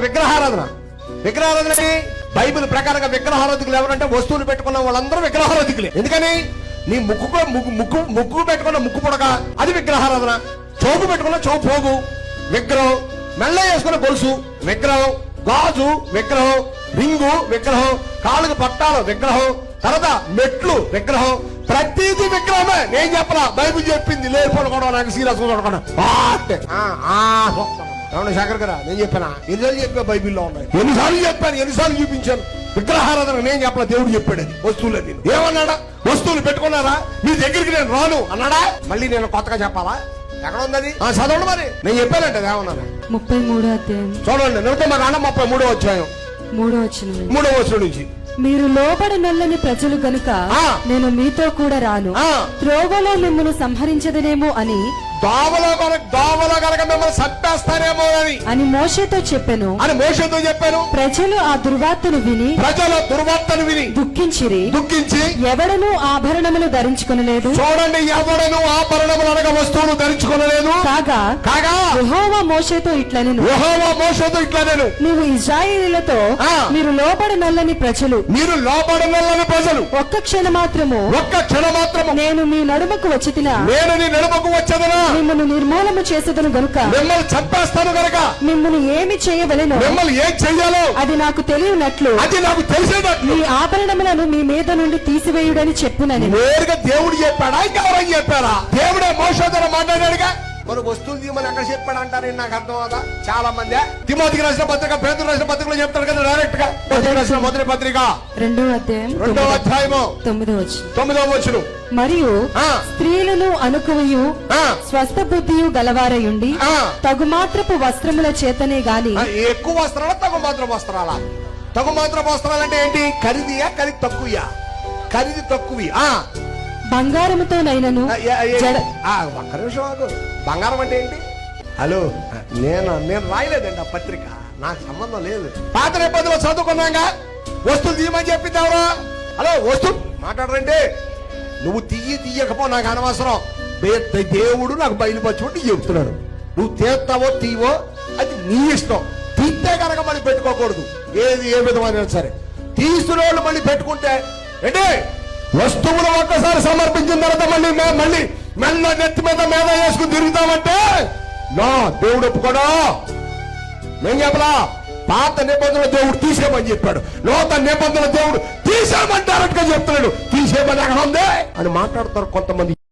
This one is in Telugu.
విగ్రహారాధన. విగ్రహారాధన బైబిల్ ప్రకారంగా విగ్రహారాధికులు ఎవరంటే వస్తువులు పెట్టుకున్న వాళ్ళందరూ విగ్రహారాధికులే. ఎందుకని? నీ ముక్కు ముక్కు ముక్కు ముక్కు పెట్టుకున్న ముక్కు పుడక అది విగ్రహారాధన. చౌకు పెట్టుకున్న చౌపు పోగు. విగ్రహం. మెల్ల వేసుకున్న గొలుసు. విగ్రహం. గాజు. విగ్రహం. రింగు. విగ్రహం. కాళ్ళకు పట్టాలు. విగ్రహం. తర్వాత మెట్లు. విగ్రహం. ప్రతిదీ విగ్రహమే. నేను చెప్పలా. బైబిల్ చెప్పింది. లేకపోవడం నాకు సీరియస్ కొడకుండా ఏమన్నా శంకర్ గారా నేను చెప్పానా? ఎన్నిసార్లు చెప్పా బైబిల్లో ఉన్నాయి? ఎన్నిసార్లు చెప్పాను? ఎన్నిసార్లు చూపించాను? విగ్రహారాధన నేను చెప్పలా దేవుడు చెప్పాడు అది. వస్తువులు నేను ఏమన్నాడా? వస్తువులు పెట్టుకున్నారా? మీ దగ్గరికి నేను రాను. అన్నాడా? మళ్ళీ నేను కొత్తగా చెప్పాలా? ఎక్కడ ఉందని ఆ, చదవండి మరి. నేను చెప్పానంటే ఏమన్నాను ముప్పై మూడో అధ్యాయం. చూడండి నిర్గమ కాండ ముప్పై మూడో అధ్యాయం. మూడో వచ్చిన మూడో వచ్చిన నుంచి. మీరు లోబడి నల్లని ప్రజలు గనుక. నేను మీతో కూడా రాను. ఆ. త్రోవలో మిమ్మల్ని సంహరించదనేమో అని దోవలో కనుక దోవలో కనుక మిమ్మల్ని చంపేస్తారేమో అని. అని మోషేతో చెప్పెను. అని మోసంతో చెప్పాను. ప్రజలు ఆ దుర్వార్తను విని ప్రజల దుర్వార్తను విని దుఃఖించిరి. దుఃఖించి ఎవడనూ ఆభరణములు ధరించుకొనలేదు. చూడండి ఎవడను ఆభరణములు అనగా వస్తువులు ధరించుకోలేదు కాగా కాగా యెహోవా మోషేతో ఇట్లనెను. యెహోవా మోసతో ఇట్లా నేను నీవు ఇజ్రాయేలీలతో ఆ. మీరు లోబడి నల్లని ప్రజలు. మీరు లోపడనల్లని ప్రజలు. ఒక్క క్షణ మాత్రము ఒక్క క్షణ మాత్రము నేను మీ నడుమకు వచ్చి తిన నేను నీ నడుమకు వచ్చేదనా? మిమ్మల్ని నిర్మూలము చేసేదను గనుక మిమ్మల్ని చంపేస్తాను గనక మిమ్మల్ని ఏమి చేయవలెనో? మిమ్మల్ని ఏం చెయ్యాలో అది నాకు తెలియనట్లు అది నాకు తెలిసేటట్లు మీ ఆభరణములను మీ మీద నుండి తీసివేయుడని చెప్పునని. నేరుగా దేవుడు చెప్పాడా? ఇంకెవరైనా చెప్పారా? దేవుడే మోసోదర మాట్లాడాడుగా మరి వస్తువులు తీయమని ఎక్కడ చెప్పాడు అంటారని నాకు అర్థం అవుదా చాలా మంది తిమోతికి రాసిన పత్రిక పేదలు రాసిన పత్రికలో చెప్తారు కదా డైరెక్ట్గా. రాసిన మొదటి పత్రిక. రెండో అధ్యాయం రెండో తొమ్మిదో- అధ్యాయము. తొమ్మిదో వచ్చి తొమ్మిదవ వచ్చును మరియు ఆ. స్త్రీలను అనుకువయు ఆ, స్వస్థ బుద్ధియు గలవారయుండి. తగు మాత్రపు వస్త్రముల చేతనే గాని ఎక్కువ వస్త్రాలా తగు మాత్రం వస్త్రాలా? తగు మాత్రం వస్త్రాలు అంటే ఏంటి? ఖరీదియా ఖరీదు తక్కువయా? ఖరీదు తక్కువ ఆ. బంగారముతోనైనను ఒక్క నిమిషం ఆగు. బంగారం అంటే ఏంటి? హలో నేను నేను రాయలేదండి ఆ పత్రిక. నాకు సంబంధం లేదు. పాత నిబంధనలు చదువుకున్నాగా? వస్తువులు తీయమని చెప్పిందావరా హలో వస్తువు మాట్లాడరండి. నువ్వు తీయి తీయకపో నాకు అనవసరం. దేవుడు నాకు బయలుపరచుకుంటే చెప్తున్నాడు. నువ్వు తీస్తావో తీవో అది నీ ఇష్టం. తీస్తే కనుక మళ్ళీ పెట్టుకోకూడదు. ఏది ఏ విధమైన సరే. తీసుకున్న వాళ్ళు మళ్ళీ పెట్టుకుంటే ఏంటి వస్తువులు ఒక్కసారి సమర్పించిన తర్వాత మళ్ళీ మళ్ళీ మెల్ల నెత్తి మీద మీద వేసుకుని తిరుగుతామంటే నా దేవుడు ఒప్పుకోడా? నేను చెప్పలా? పాత నిబంధనల దేవుడు తీసేయమని చెప్పాడు. నూతన నిబంధనల దేవుడు తీసేయమంటారట్టుగా చెప్తున్నాడు. తీసేయమని అక్కడ ఉంది అని మాట్లాడతారు కొంతమంది.